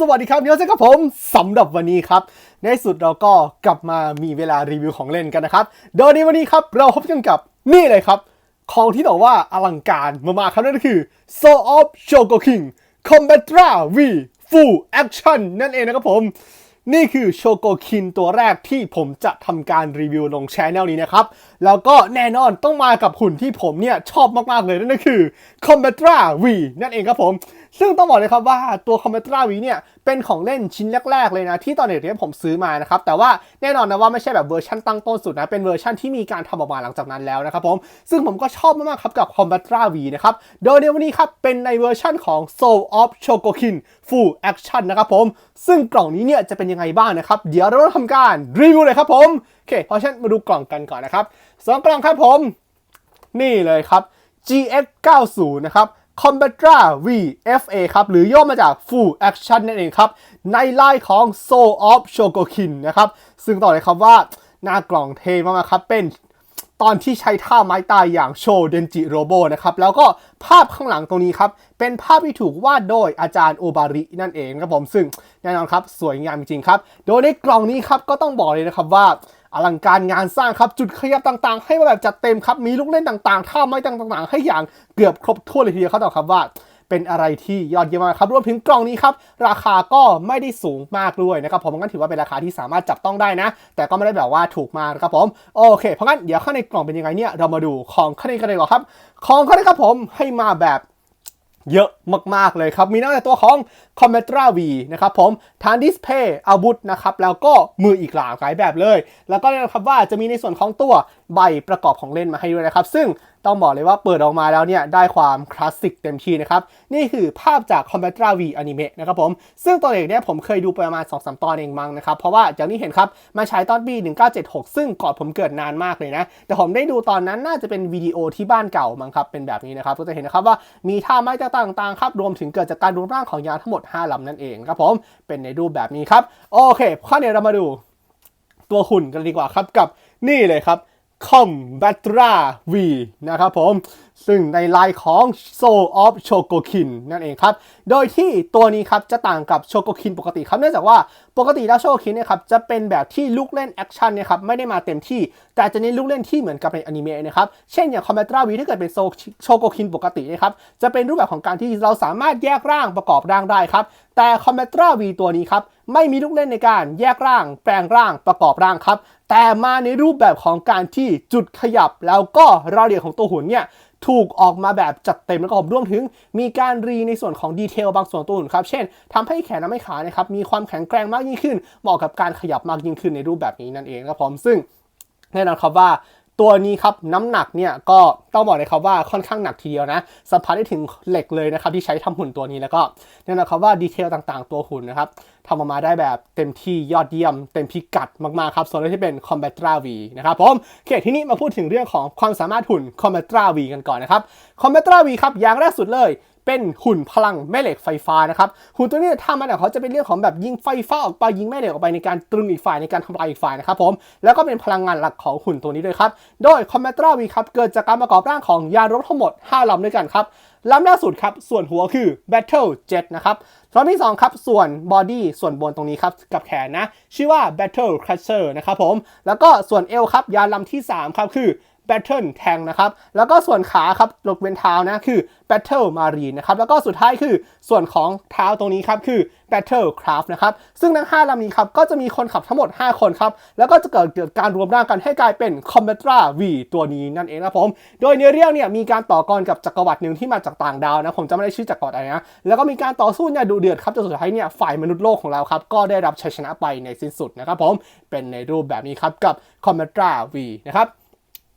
สวัสดีครับเดี๋ยวเจอกับผมสำหรับวันนี้ครับ ในสุดเราก็กลับมามีเวลารีวิวของเล่นกันนะครับ โดยในวันนี้ครับเราพบกันกับนี่เลยครับ ของที่บอกว่าอลังการมากๆครับนั่นก็คือ Soul of Shogoking Combatra V Full Action นั่นเองนะครับผม นี่คือโชโกคินตัวแรกที่ผมจะทำการรีวิวลงช anel นี้นะครับ แล้วก็แน่นอนต้องมากับหุ่นที่ผมเนี่ยชอบมากๆเลยนั่นก็คือ c o m b a t r a V นั่นเองครับผมซึ่งต้องบอกเลยครับว่าตัว c o m b a t r a V เนี่ยเป็นของเล่นชิ้นแรก ๆ เลยนะ ที่ตอนเด็กๆผมซื้อมานะครับ แต่ว่าแน่นอนนะว่าไม่ใช่แบบเวอร์ชันตั้งต้นสุดนะ เป็นเวอร์ชันที่มีการทำออกมาหลังจากนั้นแล้วนะครับผม ซึ่งผมก็ชอบมากๆครับกับ c o m b a t r a V นะครับ โดยในวันนี้ครับเป็นในเวอร์ชันของ Soul of Shogokin Full Action นะครับผม ซึ่งกล่องนี้เนี่ยจะเป็นยังไงบ้างนะครับ เดี๋ยวเราทำการรีวิวเลยครับผมโอเคเพราะฉะนั้นมาดูกล่องกันก่อนนะครับสองกล่องครับผม นี่เลยครับ GX 90นะครับ Combatra V FA ครับ หรือย่อมาจาก Full Action นั่นเองครับ ในไลน์ของ Soul of Shogokin นะครับ ซึ่งต่อเลยครับว่าหน้ากล่องเทมากๆครับ เป็นตอนที่ใช้ท่าไม้ตายอย่างโชเดนจิโรโบนะครับ แล้วก็ภาพข้างหลังตรงนี้ครับ เป็นภาพที่ถูกวาดโดยอาจารย์โอบารินั่นเองครับผมซึ่งแน่นอนครับ สวยงามจริงครับ โดยในกล่องนี้ครับก็ต้องบอกเลยนะครับว่า อลังการงานสร้างครับจุดขยับต่างๆ ให้มาแบบจัดเต็มครับมีลูกเล่นต่างๆท่าไม้ต่างๆ ให้อย่างเกือบครบถ้วนเลยทีเดียวครับต่อครับว่าเป็นอะไรที่ยอดเยี่ยมมากครับรวมถึงกล่องนี้ครับ ราคาก็ไม่ได้สูงมากด้วยนะครับผมงั้นถือว่าเป็นราคาที่สามารถจับต้องได้นะ แต่ก็ไม่ได้แบบว่าถูกมากนะครับผมโอเค เพราะงั้นเดี๋ยวข้างในกล่องเป็นยังไงเนี่ยเรามาดูของข้างในกันเลยกว่าครับ ของข้างในครับผมให้มาแบบเยอะมากๆเลยครับ มีตั้งแต่ตัวของ c o m m e t r a V นะครับผมฐานดิสเพย์อาวุธนะครับแล้วก็มืออีกหลากหลายแบบเลย แล้วก็น่นอนครับว่าจะมีในส่วนของตัวใบประกอบของเล่นมาให้ด้วยนะครับ ซึ่งต้องบอกเลยว่าเปิดออกมาแล้วเนี่ยได้ความคลาสสิกเต็มที่นะครับ นี่คือภาพจาก c o m m e t r a V อนิเมะนะครับผมซึ่งตอนเด็กเนี่ยผมเคยดูประมาณ 2-3 ตอนเองมั้งนะครับ เพราะว่าอย่างที่เห็นครับมาฉายตอนปี 1976 ซึ่งก่อนผมเกิดนานมากเลยนะ แต่ผมได้ดูตอนนั้นน่าจะเป็นวิดีโอที่บ้านเก่ามั้งครับเป็นแบบนี้นะครับก็จะเห็นนะครับว่ามีท่าไม้ต่างๆครับรวมถึงเกิดจากการรวมร่างของยาทั้งหมด5ลำนั่นเองครับผมเป็นในรูปแบบนี้ครับ โอเคข้อนี้เรามาดู ตัวหุ่นกันดีกว่าครับกับนี่เลยครับ c o m b a t r a V นะครับผม ซึ่งในลายของ Soul of Shogokin นั่นเองครับ โดยที่ตัวนี้ครับจะต่างกับ Shogokin ปกติครับ เนื่องจากว่าปกติแล้ว Shogokin เนี่ยครับจะเป็นแบบที่ลูกเล่นแอคชั่นเนี่ยครับไม่ได้มาเต็มที่ แต่จะเน้นลูกเล่นที่เหมือนกับในอนิเมะนะครับ เช่นอย่าง c o m b a t r a V ถ้าเกิดเป็น Shogokin ปกตินะครับ จะเป็นรูปแบบของการที่เราสามารถแยกร่างประกอบร่างได้ครับ แต่ c o m b a t r a V ตัวนี้ครับไม่มีลูกเล่นในการแยกร่าง แปลงร่างประกอบร่างครับ แต่มาในรูปแบบของการที่จุดขยับแล้วก็รายละเอียดของตัวหุ่นเนี่ย ถูกออกมาแบบจัดเต็มแล้วก็ผมรวมถึง มีการรีในส่วนของดีเทลบางส่วนตัวหุ่นครับ เช่นทำให้แขนและไม่ขานะครับมีความแข็งแกร่งมากยิ่งขึ้น เหมาะกับการขยับมากยิ่งขึ้นในรูปแบบนี้นั่นเองครับผมซึ่งแน่นอนครับว่า ตัวนี้ครับน้ำหนักเนี่ยก็ต้องบอกเลยครับว่าค่อนข้างหนักทีเดียวนะสัมผัสได้ถึงเหล็กเลยนะครับที่ใช้ทำหุ่นตัวนี้แล้วก็แน่นอนครับว่าดีเทลต่างๆ ตัวหุ่นนะครับทำออกมาได้แบบเต็มที่ยอดเยี่ยม เต็มพิกัดมากๆครับส่วนที่เป็น Combatra V นะครับผมโอเคที่นี้มาพูดถึงเรื่องของความสามารถหุ่น Combatra V กันก่อนนะครับ Combatra V ครับอย่างแรกสุดเลย เป็นหุ่นพลังแม่เหล็กไฟฟ้านะครับหุ่นตัวนี้ถ้ามันเนี่ยเขาจะเป็นเรื่องของแบบยิงไฟฟ้าออกไปยิงแม่เหล็กออกไปในการตรึงอีกฝ่ายในการทำลายอีกฝ่ายนะครับผมแล้วก็เป็นพลังงานหลักของหุ่นตัวนี้ด้วยครับโดยคอมเมตราวีครับเกิดจากการประกอบร่างของยานรบทั้งหมด 5ลำด้วยกันครับลำแรกสุดครับส่วนหัวคือ Battle Jet นะครับลำที่ 2 ครับ ส่วนบอดี้ส่วนบนตรงนี้ครับ กับแขนนะ ชื่อว่า Battle Crusher นะครับผม แล้วก็ส่วนเอวครับ ยานลำที่ 3 ครับ คือ Battle Tank นะครับ แล้วก็ส่วนขาครับยกเว้นเท้านะคือ Battle Marine นะครับ แล้วก็สุดท้ายคือส่วนของเท้าตรงนี้ครับคือ Battle Craft นะครับ ซึ่งทั้ง 5ลำนี้ครับก็จะมีคนขับทั้งหมด 5 คนครับ แล้วก็จะเกิดเกิดการรวมร่างกันให้กลายเป็น Combatra V ตัวนี้นั่นเองนะครับผม โดยเนื้อเรื่องเนี่ยมีการต่อกรกับจักรวรรดิหนึ่งที่มาจากต่างดาวนะ ผมจะไม่ได้ชื่อจักรวรรดิอะไรนะ แล้วก็มีการต่อสู้เนี่ยดุเดือดครับจนสุดท้ายเนี่ยฝ่ายมนุษย์โลกของเราครับก็ได้รับชัยชนะไปในสิ้นสุดนะครับผมเป็นในรูปแบบนี้ครับกับ Combatra V นะครับ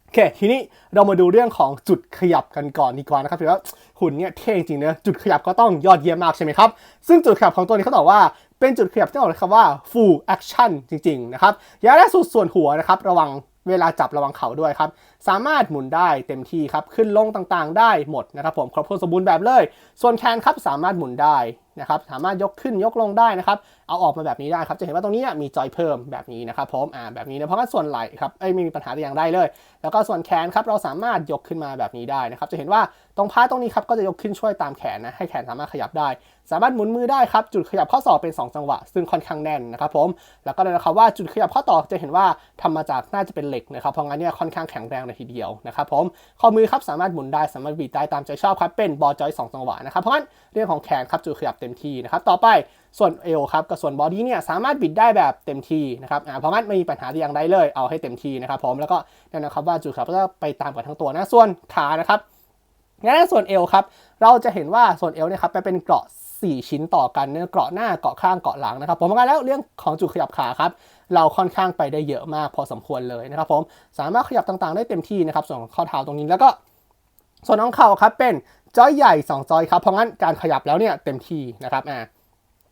โอเคทีนี้เรามาดูเรื่องของจุดขยับกันก่อนดีกว่านะครับถือว่าหุ่นเนี่ยเท่จริงๆเนะจุดขยับก็ต้องยอดเยี่ยมมากใช่ไหมครับ ซึ่งจุดขยับของตัวนี้เขาบอกว่าเป็นจุดขยับที่บอกเลยครับว่า full action จริงๆนะครับอย่างแรกสุดส่วนหัวนะครับ ระวังเวลาจับระวังเข่าด้วยครับ สามารถหมุนได้เต็มที่ครับขึ้นลงต่างๆ ได้หมดนะครับผมครบถ้วนสมบูรณ์แบบเลย ส่วนแคนครับสามารถหมุนได้นะครับสามารถยกขึ้นยกลงได้นะครับเอาออกมาแบบนี้ได้ครับจะเห็นว่าตรงนี้มีจอยเพิ่มแบบนี้นะครับผมอ่าแบบนี้นะเพราะว่าส่วนไหล่ครับเอ้ยไม่มีปัญหาแต่อย่างใดเลย แล้วก็ส่วนแขนครับเราสามารถยกขึ้นมาแบบนี้ได้นะครับจะเห็นว่าตรงพาร์ตตรงนี้ครับก็จะยกขึ้นช่วยตามแขนนะให้แขนสามารถขยับได้ สามารถหมุนมือได้ครับจุดขยับข้อศอกเป็น 2 จังหวะ ซึ่งค่อนข้างแน่นนะครับผมแล้วก็เลยนะครับว่าจุดขยับข้อต่อจะเห็นว่าทำมาจากน่าจะเป็นเหล็กนะครับเพราะงั้นเนี่ยค่อนข้างแข็งแรงเลยทีเดียวนะครับผมข้อมือครับสามารถหมุนได้สามารถบีบได้ตามใจชอบครับเป็นบอลจอย2จังหวะนะครับเพราะงั้นเรื่องของแขนครับจุดขยับเต็มที่นะครับต่อไปส่วนเอวครับกับส่วนบอดี้เนี่ยสามารถบิดได้แบบเต็มที่นะครับอ่าเพราะงั้นไม่มีปัญหาอย่างใดเลยเอาให้เต็มที่นะครับผมแล้วก็แน่นอนครับว่าจุดขยับก็จะไปตามกับทั้งตัวนะส่วนขานะครับงั้นส่วนเอวครับเราจะเห็นว่าส่วนเอวเนี่ยครับไปเป็นเกราะ 4 ชิ้นต่อกันเนื้อเกาะหน้าเกาะข้างเกาะหลังนะครับผมว่าแล้วเรื่องของจุดขยับขาครับเราค่อนข้างไปได้เยอะมากพอสมควรเลยนะครับผมสามารถขยับต่างๆ ได้เต็มที่นะครับส่วนของข้อเท้าตรงนี้แล้วก็ส่วนของเข่าครับเป็นจอยใหญ่ 2 จอยครับเพราะงั้นการขยับแล้วเนี่ยเต็มที่นะครับอ่า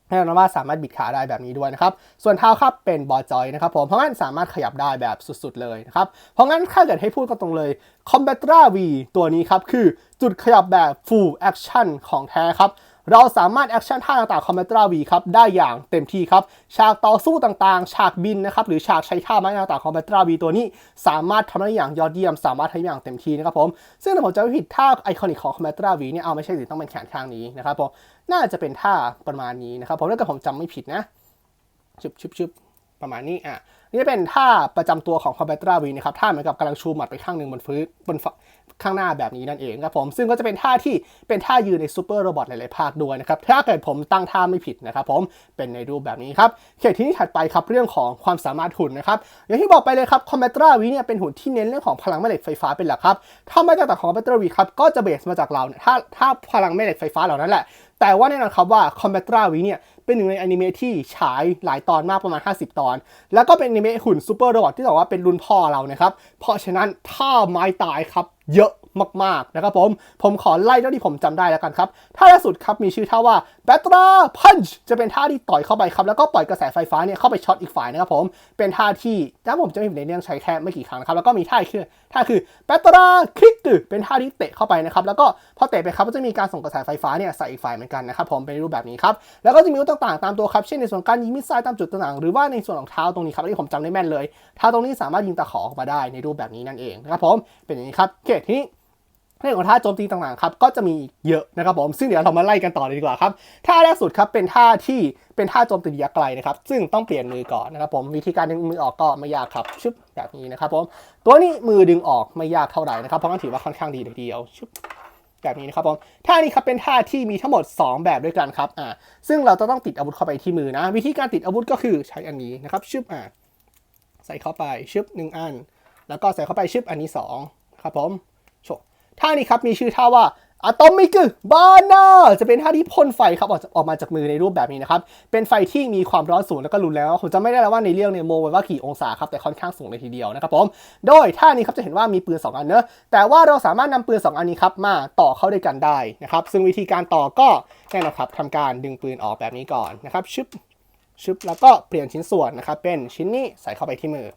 แน่นอนว่าสามารถบิดขาได้แบบนี้ด้วยนะครับ ส่วนเท้าครับเป็นบอจอยนะครับผม เพราะงั้นสามารถขยับได้แบบสุดๆเลยนะครับ เพราะงั้นถ้าเกิดให้พูดกันตรงเลย c o m b a t r a V ตัวนี้ครับ คือจุดขยับแบบ full action ของแท้ครับ เราสามารถแอคชั่นท่าต่างๆคอมเมตราวีครับได้อย่างเต็มที่ครับ ฉากต่อสู้ต่างๆ ฉากบินนะครับหรือฉากใช้ท่าไม้ต่างๆคอมเมตราวีตัวนี้ สามารถทำได้อย่างยอดเยี่ยม สามารถทำได้อย่างเต็มที่นะครับผม ซึ่งถ้าผมจะไม่ผิดท่าไอคอนิกของคอมเมตราวีเนี่ยเอาไม่ใช่สิต้องเป็นแขนข้างนี้นะครับผมน่าจะเป็นท่าประมาณนี้นะครับผมถ้าเกิดผมจำไม่ผิดนะชึบชึบชึบประมาณนี้อะ นี่เป็นท่าประจำตัวของคอมเมตราวีนะครับท่าเหมือนกับกำลังชูหมัดไปข้างหนึ่งบนพื้นบนข้างหน้าแบบนี้นั่นเองครับผมซึ่งก็จะเป็นท่าที่เป็นท่ายืนในซูเปอร์โรบอทหลาย ๆ ภาคด้วยนะครับถ้าเกิดผมตั้งท่าไม่ผิดนะครับผมเป็นในรูปแบบนี้ครับเขตที่นี่ถัดไปครับเรื่องของความสามารถหุ่นนะครับอย่างที่บอกไปเลยครับคอมเมตราวีเนี่ยเป็นหุ่นที่เน้นเรื่องของพลังแม่เหล็กไฟฟ้าเป็นหลักครับถ้าไม่ต่างของคอมเมตราวีครับก็จะเบสมาจากเราเนี่ยถ้าถ้าพลังแม่เหล็กไฟฟ้าเหล่านั้นแหละแต่ว่าแน่นอนครับว่าคอมเมตราวีเนี่ย เป็นหนึ่งในอนิเมะที่ฉายหลายตอนมากประมาณ 50 ตอน แล้วก็เป็นอนิเมะหุ่นซูเปอร์โรบอทที่บอกว่าเป็นรุ่นพ่อเรานะครับ เพราะฉะนั้นท่าไม้ตายครับเยอะ มากๆนะครับผมผมขอไล่เท่าที่ผมจำได้แล้วกันครับท่าล่าสุดครับมีชื่อท่าว่า b a t t l e Punch จะเป็นท่าที่ต่อยเข้าไปครับ แล้วก็ปล่อยกระแสไฟฟ้าเนี่ยเข้าไปช็อตอีกฝ่ายนะครับผมเป็นท่าที่ถ้าผมจะไม่ผิดในเรื่องใช้แค่ไม่กี่ครั้งนะครับแล้วก็มีท่าคือท่าคือ b a t t l e Kick เป็นท่าที่เตะเข้าไปนะครับแล้วก็พอเตะไปครับก็จะมีการส่งกระแสไฟฟ้าเนี่ยใส่อีกฝ่ายเหมือนกันนะครับผมเป็นรูปแบบนี้ครับแล้วก็จะมีอาวุธต่างๆตามตัวครับเช่นในส่วนการยิงมิสไซล์ตามจุดต่างๆหรือว่าในส่วนของเท้าตรงนี้ครับที่ผมจำได้แม่นเลยเท้าตรงนี้สามารถยิงตะขอออกมาได้ในรูปแบบนี้นั่นเองนะครับผมเป็นอย่างนี้ครับโอเคทีนี้ เรื่องของท่าโจมตีต่างๆครับก็จะมีเยอะนะครับผมซึ่งเดี๋ยวเรามาไล่กันต่อเลยดีกว่าครับท่าแรกสุดครับเป็นท่าที่เป็นท่าโจมตีระยะไกลนะครับ ซึ่งต้องเปลี่ยนมือก่อนนะครับผมวิธีการดึงมือออกก็ไม่ยากครับชึบแบบนี้นะครับผมตัวนี้มือดึงออกไม่ยากเท่าไหร่นะครับเพราะงั้นถือว่าค่อนข้างดีเลยทีเดียวชึบแบบนี้นะครับผมท่านี้ครับเป็นท่าที่มีทั้งหมด 2 แบบด้วยกันครับอ่าซึ่งเราจะต้องติดอาวุธเข้าไปที่มือนะ วิธีการติดอาวุธก็คือใช้อันนี้นะครับชึบอ่าใส่เข้าไปชึบหนึ่งอัน แล้วก็ใส่เข้าไปชึบอันนี้สองครับผม ท่านี้ครับมีชื่อท่าว่าอะตอมิกบานาจะเป็นท่าที่พ่นไฟครับออกออกมาจากมือในรูปแบบนี้นะครับ เป็นไฟที่มีความร้อนสูงแล้วก็รุนแรงผมจะไม่ได้แล้วว่าในเรื่องเนี่ยโมไว้ว่ากี่องศาครับแต่ค่อนข้างสูงเลยทีเดียวนะครับผม โดยท่านี้ครับจะเห็นว่ามีปืน 2 อันเนอะแต่ว่าเราสามารถนำปืน 2 อันนี้ครับมาต่อเข้าด้วยกันได้นะครับ ซึ่งวิธีการต่อก็แน่นอนครับทำการดึงปืนออกแบบนี้ก่อนนะครับชึบชึบแล้วก็เปลี่ยนชิ้นส่วนนะครับเป็นชิ้นนี้ใส่เข้าไปที่มือ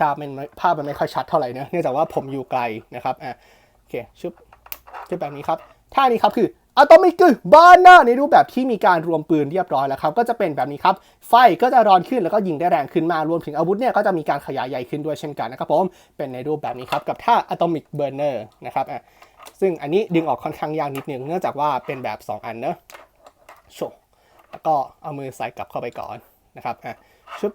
ภาพมันภาพมันไม่ค่อยชัดเท่าไหร่นะเนื่องจากว่าผมอยู่ไกลนะครับอะโอเคชึบชึบแบบนี้ครับท่านี้ครับคืออะตอมิกบานาในรูปแบบที่มีการรวมปืนเรียบร้อยแล้วครับ ก็จะเป็นแบบนี้ครับ ไฟก็จะร้อนขึ้นแล้วก็ยิงได้แรงขึ้นมารวมถึงอาวุธเนี่ยก็จะมีการขยายใหญ่ขึ้นด้วยเช่นกันนะครับผมเป็นในรูปแบบนี้ครับ กับท่าอะตอมิกเบอร์เนอร์นะครับอะซึ่งอันนี้ดึงออกค่อนข้างยากนิดนึงเนื่องจากว่าเป็นแบบ 2 อันเนอะโชว์แล้วก็เอามือใส่กลับเข้าไปก่อนนะครับอะชึบ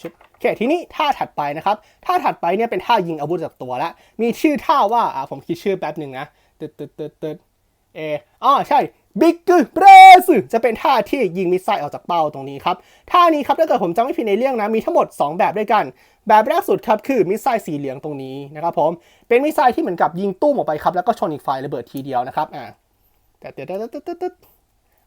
ชุดโอเคทีนี้ท่าถัดไปนะครับท่าถัดไปเนี่ยเป็นท่ายิงอาวุธจากตัวแล้วมีชื่อท่าว่าอ่าผมคิดชื่อแป๊บหนึ่งนะตึ๊ดตึ๊ดตึ๊ดตึ๊ดเอออ๋อใช่บิ๊กเบรสจะเป็นท่าที่ยิงมิสไซล์ออกจากเป้าตรงนี้ครับ ท่านี้ครับถ้าเกิดผมจำไม่ผิดในเรื่องนะมีทั้งหมด 2 แบบด้วยกัน แบบแรกสุดครับคือมิสไซล์สีเหลืองตรงนี้นะครับผมเป็นมิสไซล์ที่เหมือนกับยิงตุ้มออกไปครับแล้วก็ชนอีกฝ่ายระเบิดทีเดียวนะครับอ่าแต่ตึ๊ดตึ๊ดตึ๊ดเด็ด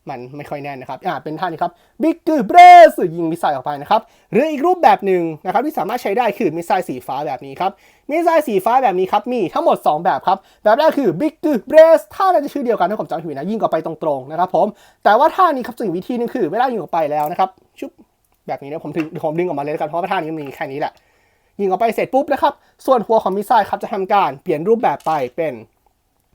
มันไม่ค่อยแน่นนะครับ อ่า เป็นท่านี้ครับบิ๊กเบรสยิงมิสไซล์ออกไปนะครับ หรืออีกรูปแบบหนึ่งนะครับที่สามารถใช้ได้คือมิสไซล์สีฟ้าแบบนี้ครับ มิสไซล์สีฟ้าแบบนี้ครับ มีทั้งหมด 2 แบบครับ แบบแรกคือ Big b r a c e ท่าน่าจะชื่อเดียวกันถ้าผมจำไม่ผิดนะ ยิงออกไปตรงๆนะครับผม แต่ว่าท่านี้ครับสิ่งวิธีหนึงคือเวลายิงออกไปแล้วนะครับ ชุบ แบบนี้นะผมถึงผมดึงออกมาเลยกัน เพราะว่าท่านี้มีแค่นี้แหละ ยิงออกไปเสร็จปุ๊บนะครับ ส่วนหัวของมิสไซล์ครับจะทำการเปลี่ยนรูปแบบไปเป็น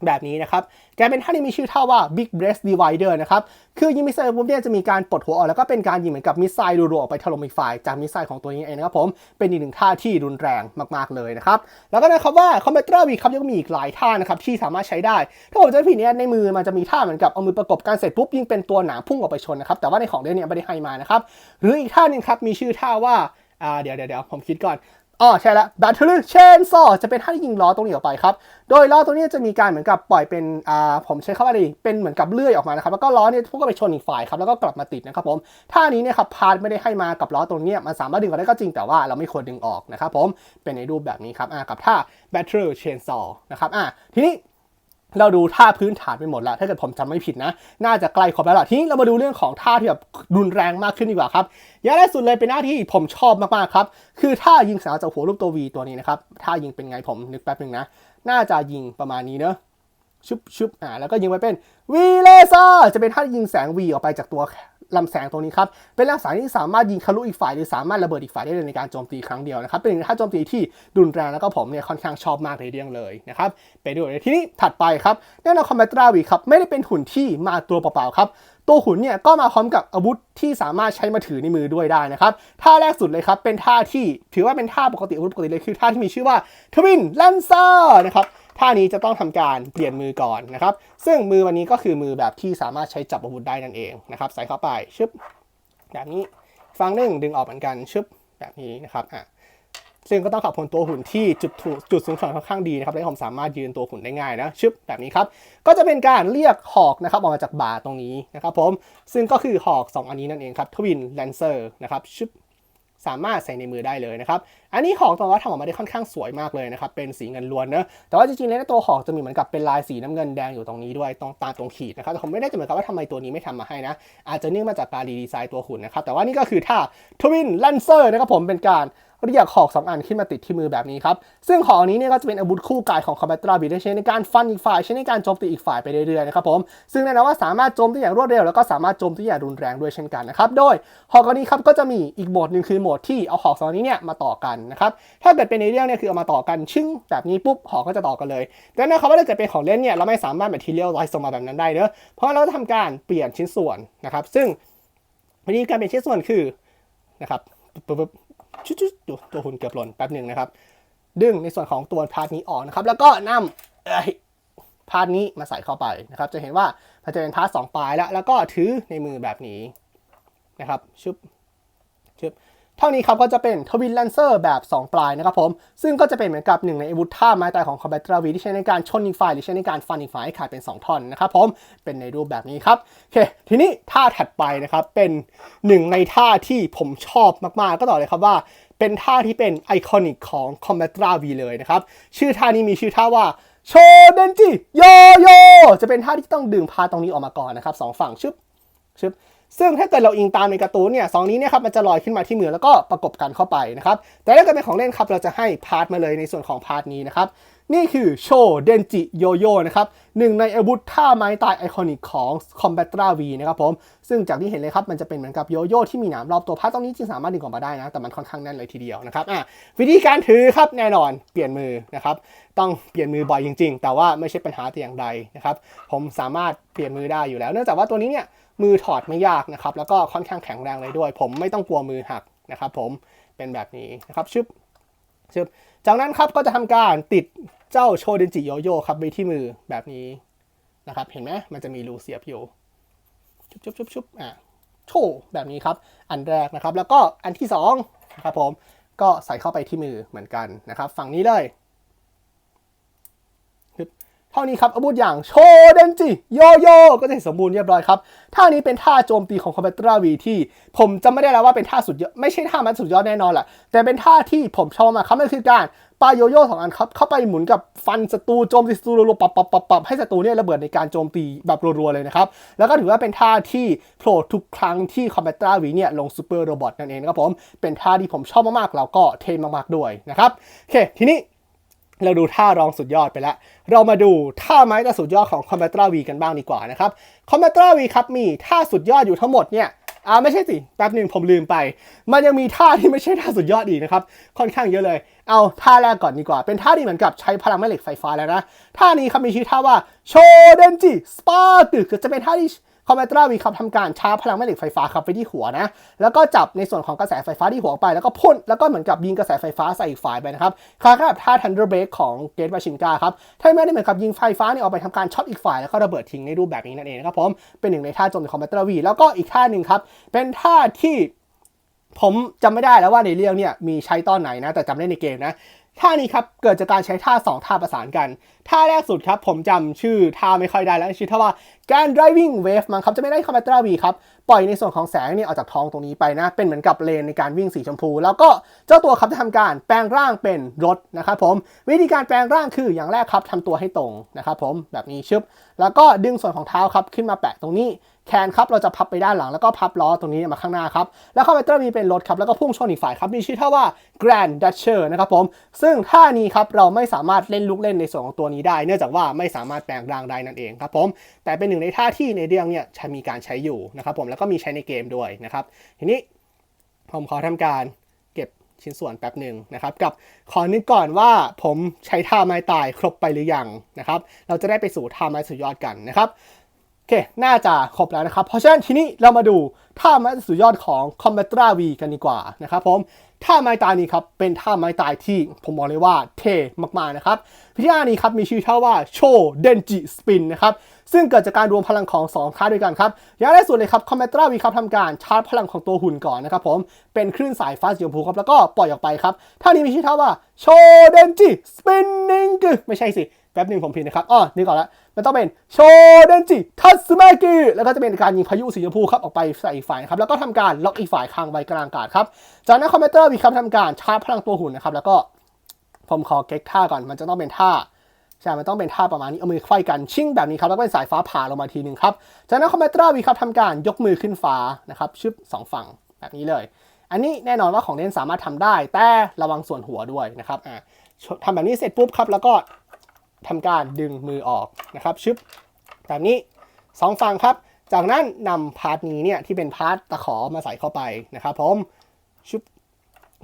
แบบนี้นะครับแกเป็นท่าที่มีชื่อท่าว่า Big Breast Divider นะครับคือยิงมิสไซล์ปุ๊บเนี่ยจะมีการปลดหัวออกแล้วก็เป็นการยิงเหมือนกับมิสไซล์รัวๆออกไปถล่มอีกฝ่ายจากมิสไซล์ของตัวนี้เองนะครับผมเป็นอีกหนึ่งท่าที่รุนแรงมากๆเลยนะครับแล้วก็นะครับว่าคอมเบตราวีครับยังมีอีกหลายท่านะครับที่สามารถใช้ได้ ถ้าผมจะไม่ผิดเนี่ยในมือมันจะมีท่าเหมือนกับเอามือประกบกันเสร็จปุ๊บยิงเป็นตัวหนามพุ่งออกไปชนนะครับแต่ว่าในของเล่นเนี่ยไม่ได้ให้มานะครับหรืออีกท่านึงครับมีชื่อท่าว่า อ่า เดี๋ยวเดี๋ยวผมคิดก่อน อ๋อใช่แล้ว Battle Chainsaw จะเป็นท่าที่ยิงล้อตรงนี้ออกไปครับ โดยล้อตรงนี้จะมีการเหมือนกับปล่อยเป็นอ่าผมใช้คำว่าอะไรเป็นเหมือนกับเลื่อยออกมานะครับ แล้วก็ล้อเนี่ยพวกก็ไปชนอีกฝ่ายครับ แล้วก็กลับมาติดนะครับผม ท่านี้เนี่ยครับพาร์ทไม่ได้ให้มากับล้อตรงนี้มันสามารถดึงออกได้ก็จริงแต่ว่าเราไม่ควรดึงออกนะครับผม เป็นในรูปแบบนี้ครับอ่ากับท่า Battle Chainsaw นะครับอ่าทีนี้ เราดูท่าพื้นฐานไปหมดแล้ว ถ้าเกิดผมจำไม่ผิดนะ น่าจะใกล้ครบแล้วล่ะทีนี้เรามาดูเรื่องของท่าที่แบบรุนแรงมากขึ้นดีกว่าครับ อย่างแรกสุดเลยเป็นหน้าที่ผมชอบมากๆครับ คือท่ายิงสาวจากหัวลูกตัววีตัวนี้นะครับ ท่ายิงเป็นไงผมนึกแป๊บนึงนะ น่าจะยิงประมาณนี้เนอะชุบชุบอ่าแล้วก็ยิงไปเป็นวีเลเซอร์จะเป็นท่ายิงแสงวีออกไปจากตัว ลำแสงตรงนี้ครับ เป็นลำแสงที่สามารถยิงทะลุอีกฝ่ายหรือสามารถระเบิดอีกฝ่ายได้เลยในการโจมตีครั้งเดียวนะครับ เป็นท่าโจมตีที่รุนแรงแล้วก็ผมเนี่ยค่อนข้างชอบมากในเรื่องเลยนะครับไปดูเลยทีนี้ถัดไปครับแน่นอนคอมแบตราวีครับไม่ได้เป็นหุ่นที่มาตัวเปล่าๆครับตัวหุ่นเนี่ยก็มาพร้อมกับอาวุธที่สามารถใช้มาถือในมือด้วยได้นะครับท่าแรกสุดเลยครับเป็นท่าที่ถือว่าเป็นท่าปกติอาวุธปกติเลยคือท่าที่มีชื่อว่าทวินแลนเซอร์นะครับ ท่านี้จะต้องทำการเปลี่ยนมือก่อนนะครับ ซึ่งมือวันนี้ก็คือมือแบบที่สามารถใช้จับอาวุธได้นั่นเองนะครับ ใส่เข้าไปชึบแบบนี้ฟังหนึ่งดึงออกเหมือนกันชึบแบบนี้นะครับอะซึ่งก็ต้องขอบคุณตัวหุ่นที่จุดถูกจุดสูงสุดค่อนข้างดีนะครับและผมสามารถยืนตัวหุ่นได้ง่ายนะชึบแบบนี้ครับก็จะเป็นการเรียกหอกนะครับออกมาจากบ่าตรงนี้นะครับผมซึ่งก็คือหอก 2 อันนี้นั่นเองครับทวินแลนเซอร์นะครับชึบ สามารถใส่ในมือได้เลยนะครับ อันนี้หอกตัวว่าทำออกมาได้ค่อนข้างสวยมากเลยนะครับ เป็นสีเงินล้วนเนอะแต่ว่าจริงๆแล้วตัวหอกจะมีเหมือนกับเป็นลายสีน้ำเงินแดงอยู่ตรงนี้ด้วยตรงตาตรงขีดนะครับแต่ผมไม่ได้จะเหมือนกับว่าทำไมตัวนี้ไม่ทำมาให้นะ อาจจะเนื่องมาจากการดีไซน์ตัวหุ่นนะครับ แต่ว่านี่ก็คือท่าทวินแลนเซอร์นะครับผมเป็นการ เรียกหอกสองอันขึ้นมาติดที่มือแบบนี้ครับ ซึ่งหอกนี้เนี่ยก็จะเป็นอาวุธคู่กายของคอมแบตราบีได้ใช้ในการฟันอีกฝ่ายใช้ในการโจมตีอีกฝ่ายไปเรื่อยๆนะครับผม ซึ่งแน่นอนว่าสามารถโจมตีอย่างรวดเร็วแล้วก็สามารถโจมตีอย่างรุนแรงด้วยเช่นกันนะครับ โดยหอกอันนี้ครับก็จะมีอีกโหมดหนึ่งคือโหมดที่เอาหอกสองอันนี้เนี่ยมาต่อกันนะครับ ถ้าเกิดเป็นในเรื่องเนี่ยคือเอามาต่อกันชึ่งแบบนี้ปุ๊บหอกก็จะต่อกันเลย แต่นะครับว่าถ้าเกิดเป็นของเล่นเนี่ยเราไม่สามารถแมทเทียลไลซ์มาแบบนั้นได้เนอะเพราะเราจะทำการเปลี่ยนชิ้นส่วนนะครับ ซึ่งวิธีการเปลี่ยนชิ้นส่วนคือนะครับปุ๊บ ชุดๆดตัวตัวหุ่นเกือบหล่นแป๊บหนึ่งนะครับ ดึงในส่วนของตัวพาร์ทนี้ออกนะครับ แล้วก็นำพาร์ทนี้มาใส่เข้าไปนะครับ จะเห็นว่ามันจะเป็นพาร์ทสองปลายแล้ว แล้วก็ถือในมือแบบนี้นะครับ ชึบชึบ ท่านี้ครับก็จะเป็นทวินแลนเซอร์แบบ 2 ปลายนะครับผม ซึ่งก็จะเป็นเหมือนกับหนึ่งในอาวุธท่าไม้ตายของคอมแบตราวีที่ใช้ในการชนอีกฝ่ายหรือใช้ในการฟันอีกฝ่ายให้ขาดเป็น 2 ท่อนนะครับผม เป็นในรูปแบบนี้ครับ โอเค ทีนี้ท่าถัดไปนะครับเป็นหนึ่งในท่าที่ผมชอบมากๆ ก็ต่อเลยครับว่า เป็นท่าที่เป็นไอคอนิกของ c o m b a t r a V เลยนะครับ ชื่อท่านี้มีชื่อท่าว่าโชเดนจิโยโยจะเป็นท่าที่ต้องดึงพาตรงนี้ออกมาก่อนนะครับสองฝั่งชึบชึบ ซึ่งถ้าเกิดเราอิงตามในการ์ตูนเนี่ยสองนี้เนี่ยครับมันจะลอยขึ้นมาที่มือแล้วก็ประกบกันเข้าไปนะครับ แต่ถ้าเกิดเป็นของเล่นครับเราจะให้พาร์ทมาเลยในส่วนของพาร์ทนี้นะครับ นี่คือโชเดนจิโยโย่นะครับหนึ่งในอาวุธท่าไม้ตายไอคอนิกของ c o m b a t r a V นะครับผม ซึ่งจากที่เห็นเลยครับมันจะเป็นเหมือนกับโยโย่ที่มีหนามรอบตัวพาร์ทตรงนี้จริงสามารถดึงออกมาได้นะ แต่มันค่อนข้างแน่นเลยทีเดียวนะครับอะวิธีการถือครับแน่นอนเปลี่ยนมือนะครับต้องเปลี่ยนมือบ่อยจริง ๆ แต่ว่าไม่ใช่ปัญหาแต่อย่างใดนะครับผมสามารถเปลี่ยนมือได้อยู่แล้ว เนื่องจากว่าตัวนี้เนี่ย มือถอดไม่ยากนะครับ แล้วก็ค่อนข้างแข็งแรงเลยด้วย ผมไม่ต้องกลัวมือหักนะครับ ผมเป็นแบบนี้นะครับชึบชึบจากนั้นครับก็จะทำการติดเจ้าโชเดนจิโยโย่ครับไว้ที่มือแบบนี้นะครับ เห็นไหมมันจะมีรูเสียบอยู่ชุบชุบชุบชุบอะโชว์แบบนี้ครับ อันแรกนะครับ แล้วก็อันที่สองนะครับผมก็ใส่เข้าไปที่มือเหมือนกันนะครับ ฝั่งนี้เลย เท่านี้ครับอาวุธอย่างโชเดนจิโยโย่ก็จะเสร็จสมบูรณ์เรียบร้อยครับท่านี้เป็นท่าโจมตีของคอมแบตราวีที่ ผมจำไม่ได้แล้วว่าเป็นท่าสุดยอดไม่ใช่ท่ามันสุดยอดแน่นอนแหละแต่เป็นท่าที่ผมชอบมากครับนั่นคือการปาโยโย่สองอันครับเข้าไปหมุนกับฟันศัตรูโจมตีศัตรูรัวๆปับปับปับปับให้ศัตรูเนี่ยระเบิดในการโจมตีแบบรัวๆเลยนะครับ แล้วก็ถือว่าเป็นท่าที่โผล่ทุกครั้งที่คอมแบตราวีเนี่ยลงซูเปอร์โรบอทนั่นเองครับผมเป็นท่าที่ผมชอบมากๆแล้วก็เท่มากๆด้วยนะครับโอเคทีนี้ เราดูท่ารองสุดยอดไปแล้ว เรามาดูท่าไม้ตาสุดยอดของคอมแบตราวีกันบ้างดีกว่านะครับคอมแบตราวีครับมีท่าสุดยอดอยู่ทั้งหมดเนี่ยอ่าไม่ใช่สิ แป๊บหนึ่งผมลืมไป มันยังมีท่าที่ไม่ใช่ท่าสุดยอดอีกนะครับ ค่อนข้างเยอะเลย เอาท่าแรกก่อนดีกว่า เป็นท่าที่เหมือนกับใช้พลังแม่เหล็กไฟฟ้าแล้วนะ ท่านี้ครับมีชื่อท่าว่าโชเดนจิสปาร์กจะเป็นท่าที่ คอมเมตราวีครับทำการชาร์จพลังแม่เหล็กไฟฟ้าครับไปที่หัวนะ แล้วก็จับในส่วนของกระแสไฟฟ้าที่หัวไป แล้วก็พ่น แล้วก็เหมือนกับยิงกระแสไฟฟ้าใส่อีกฝ่ายไปนะครับ คล้ายๆกับท่า Thunder Break ของเกตวาชินกาครับถ้าไม่ได้เหมือนกับยิงไฟฟ้าเนี่ยออกไปทำการช็อตอีกฝ่าย แล้วก็ระเบิดทิ้งในรูปแบบนี้นั่นเองนะครับผม เป็นหนึ่งในท่าโจมตีคอมเมตราวีแล้วก็อีกท่าหนึ่งครับ เป็นท่าที่ผมจำไม่ได้แล้วว่าในเรื่องเนี่ยมีใช้ตอนไหนนะ แต่จำได้ในเกมนะ ท่านี้ครับเกิดจากการใช้ท่า 2 ท่าประสานกัน ท่าแรกสุดครับ ผมจำชื่อท่าไม่ค่อยได้แล้วชื่อท่าว่าการ driving wave มันครับจะไม่ได้คอมเมตราวีครับ ปล่อยในส่วนของแสงเนี่ยออกจากท้องตรงนี้ไปนะ เป็นเหมือนกับเลนในการวิ่งสีชมพู แล้วก็เจ้าตัวครับจะทำการแปลงร่างเป็นรถนะครับผม วิธีการแปลงร่างคืออย่างแรกครับทำตัวให้ตรงนะครับผมแบบนี้ชึบแล้วก็ดึงส่วนของเท้าครับขึ้นมาแปะตรงนี้ แขนครับเราจะพับไปด้านหลังแล้วก็พับล้อตรงนี้มาข้างหน้าครับ แล้วคอมพิวเตอร์มีเป็นรถครับแล้วก็พุ่งชนอีกฝ่ายครับมีชื่อท่าว่า Grand Dasher นะครับผม ซึ่งท่านี้ครับเราไม่สามารถเล่นลูกเล่นในส่วนของตัวนี้ได้ เนื่องจากว่าไม่สามารถแปลงร่างได้นั่นเองครับผมแต่เป็นหนึ่งในท่าที่ในเรื่องเนี่ยใช้มีการใช้อยู่นะครับผมแล้วก็มีใช้ในเกมด้วยนะครับทีนี้ผมขอทำการเก็บชิ้นส่วนแป๊บหนึ่งนะครับกับขอนึกก่อนว่าผมใช้ท่าไม้ตายครบไปหรือยังนะครับเราจะได้ไปสู่ท่าไม้สุดยอดกันนะครับ ค น่าจะครบแล้วนะครับ เพราะฉะนั้นทีนี้เรามาดูท่าไม้สุดยอดของคอมเบตราวีกันดีกว่านะครับผมท่าไม้ตายนี้ครับเป็นท่าไม้ตายที่ผมบอกเลยว่าเท่มากๆนะครับพิธีการนี้ครับมีชื่อท่าว่าโชเดนจิสปินนะครับซึ่งเกิดจากการรวมพลังของ2ท่าด้วยกันครับอย่างแรกสุดเลยครับคอมเบตราวีครับทำการชาร์จพลังของตัวหุ่นก่อนนะครับผมเป็นคลื่นสายฟ้าสีชมพูครับแล้วก็ปล่อยออกไปครับท่านี้มีชื่อท่าว่าโชเดนจิสปินนิงไม่ใช่สิ แป๊บหนึ่งผมผิดนะครับอ๋อนี่ก่อนละมันต้องเป็นโชเดนจิทัสมากิแล้วก็จะเป็นการยิงพายุสีชมพูครับออกไปใส่อีกฝ่ายนะครับแล้วก็ทำการล็อกอีกฝ่ายค้างไว้กลางอากาศครับจากนั้นคอมพิวเตอร์มีครับทำการชาร์จพลังตัวหุ่นนะครับแล้วก็ผมขอเก๊กท่าก่อนมันจะต้องเป็นท่าใช่ มันต้องเป็นท่าประมาณนี้ เอามือไขว้กันชิ่งแบบนี้ครับ แล้วก็เป็นสายฟ้าผ่าลงมาทีหนึ่งครับ จากนั้นคอมพิวเตอร์วีครับทำการยกมือขึ้นฟ้านะครับ ชึบสองฝั่งแบบนี้เลย อันนี้แน่นอนว่าของเล่นสามารถทำได้ แต่ระวังส่วนหัวด้วยนะครับ อ่าทำแบบนี้เสร็จปุ๊บครับ แล้วก็ ทำการดึงมือออกนะครับชึบแบบนี้สองฝั่งครับ จากนั้นนำพาร์ทนี้เนี่ยที่เป็นพาร์ทตะขอมาใส่เข้าไปนะครับผมชึบ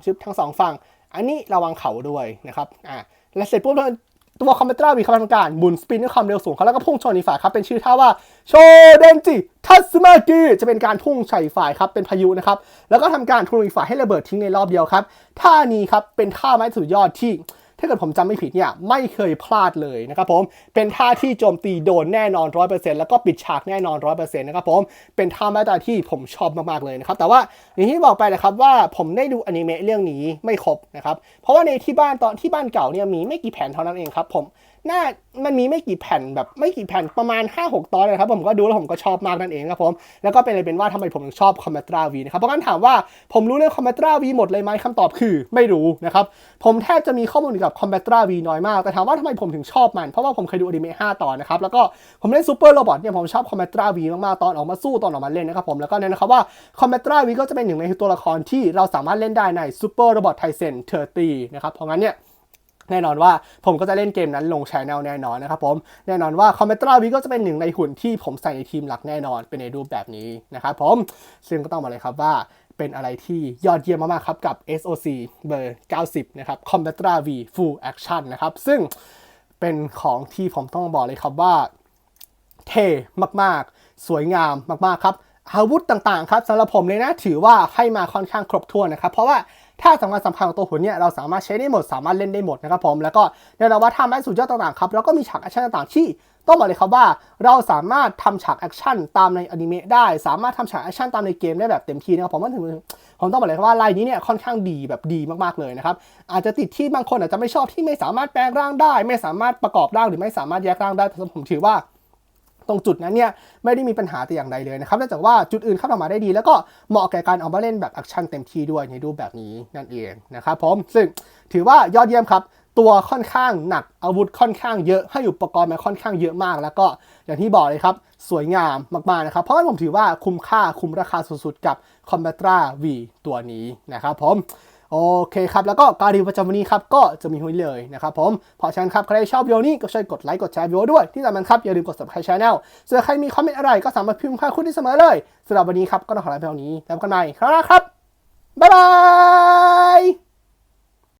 ชึบทั้งสองฝั่ง อันนี้ระวังเข่าด้วยนะครับอ่าและเสร็จปุ๊บตัวคอมพิวเตร์มีคำทำการหมุนสปินด้วยความเร็วสูงครับแล้วก็พุ่งชนอีกฝ่ายครับ เป็นชื่อท่าว่าโชเดนจิทัสมากิจะเป็นการพุ่งใส่ฝ่ายครับเป็นพายุนะครับ แล้วก็ทำการทุนอีกฝ่ายให้ระเบิดทิ้งในรอบเดียวครับท่านี้ครับเป็นท่าไม้สุดยอดที่ ถ้าเกิดผมจำไม่ผิดเนี่ยไม่เคยพลาดเลยนะครับผมเป็นท่าที่โจมตีโดนแน่นอน 100%แล้วก็ปิดฉากแน่นอน 100%นะครับผมเป็นท่าไม้ตายที่ผมชอบมากๆเลยนะครับแต่ว่าอย่างที่บอกไปนะครับว่าผมได้ดูอนิเมะเรื่องนี้ไม่ครบนะครับเพราะว่าในที่บ้านตอนที่บ้านเก่าเนี่ยมีไม่กี่แผ่นเท่านั้นเองครับผม น่ามันมีไม่กี่แผ่นแบบไม่กี่แผ่นประมาณ 5-6 ตอนนะครับ ผมก็ดูแล้วผมก็ชอบมากนั่นเองครับผม แล้วก็เป็นเลยเป็นว่าทำไมผมถึงชอบคอมเมตราวีนะครับ เพราะงั้นถามว่าผมรู้เรื่องคอมเมตราวีหมดเลยไหมคำตอบคือไม่รู้นะครับ ผมแทบจะมีข้อมูลเกี่ยวกับคอมเมตราวีน้อยมาก แต่ถามว่าทำไมผมถึงชอบมัน เพราะว่าผมเคยดูอนิเมะ5ตอนนะครับ แล้วก็ผมเล่นซูเปอร์โรบอทเนี่ยผมชอบคอมเมตราวีมากๆ ตอนออกมาสู้ตอนออกมาเล่นนะครับผม แล้วก็เนี่ยนะครับว่าคอมเมตราวีก็จะเป็นหนึ่งในตัวละครที่เราสามารถเล่นได้ในซูเปอร์โรบอทไทเซนเทอร์ตีนะครับ เพราะงั้นเนี่ย แน่นอนว่าผมก็จะเล่นเกมนั้นลงชแนลแน่นอนนะครับผมแน่นอนว่าคอมเมตราวีก็จะเป็นหนึ่งในหุ่นที่ผมใส่ในทีมหลักแน่นอนเป็นในรูปแบบนี้นะครับผมซึ่งก็ต้องมาเลยครับว่าเป็นอะไรที่ยอดเยี่ยมมากๆครับกับ SOC เบอร์ 90 นะครับ c o m b a t r a V Full Action นะครับ ซึ่งเป็นของที่ผมต้องบอกเลยครับว่า เท่มากๆ สวยงามมากๆครับ อาวุธต่างๆ ครับสำหรับผมเลยนะ ถือว่าให้มาค่อนข้างครบถ้วนนะครับ เพราะว่า ถ้าสำคัญสำคัญของตัวหุ่นเนี่ยเราสามารถใช้ได้หมดสามารถเล่นได้หมดนะครับผมแล้วก็แน่นอนว่าท่าไม้สุดยอดต่างๆครับแล้วก็มีฉากแอคชั่นต่างๆที่ต้องบอกเลยครับว่าเราสามารถทำฉากแอคชั่นตามในอนิเมะได้ สามารถทำฉากแอคชั่นตามในเกมได้แบบเต็มที่นะครับผมว่าถึงผมต้องบอกเลยครับว่าลายนี้เนี่ยค่อนข้างดีแบบดีมากๆเลยนะครับอาจจะติดที่บางคนอาจจะไม่ชอบที่ไม่สามารถแปลงร่างได้ ไม่สามารถประกอบร่างหรือไม่สามารถแยกร่างได้แต่ผมถือว่า ตรงจุดนั้นเนี่ยไม่ได้มีปัญหาแต่อย่างใดเลยนะครับเนื่องจากว่าจุดอื่นเข้าออกมาได้ดี แล้วก็เหมาะแก่การเอามาเล่นแบบแอคชั่นเต็มที่ด้วยในรูปแบบนี้นั่นเองนะครับผมซึ่งถือว่ายอดเยี่ยมครับตัวค่อนข้างหนักอาวุธค่อนข้างเยอะให้อุปกรณ์มาค่อนข้างเยอะมาก แล้วก็อย่างที่บอกเลยครับ สวยงามมากๆนะครับ เพราะฉะนั้นผมถือว่าคุ้มค่าคุ้มราคาสุดๆกับ c o m b a t r a V ตัวนี้นะครับผม โอเคครับ แล้วก็การรีวิวประจำวันนี้ครับ ก็จะมีหุ้นเลยนะครับผมเพราะฉะนั้นครับ ใครชอบวิดีโอนี้ก็ช่วยกดไลค์กดแชร์วิดีโอด้วยที่สำคัญครับ อย่าลืมกด subscribe channel ส่วนใครมีคอมเมนต์อะไรก็สามารถพิมพ์ค่าคุณได้เสมอเลยสำหรับวันนี้ครับก็ต้องขอลาไปเท่านี้แล้วกันใหม่ครั้งหน้าครับบ๊ายบาย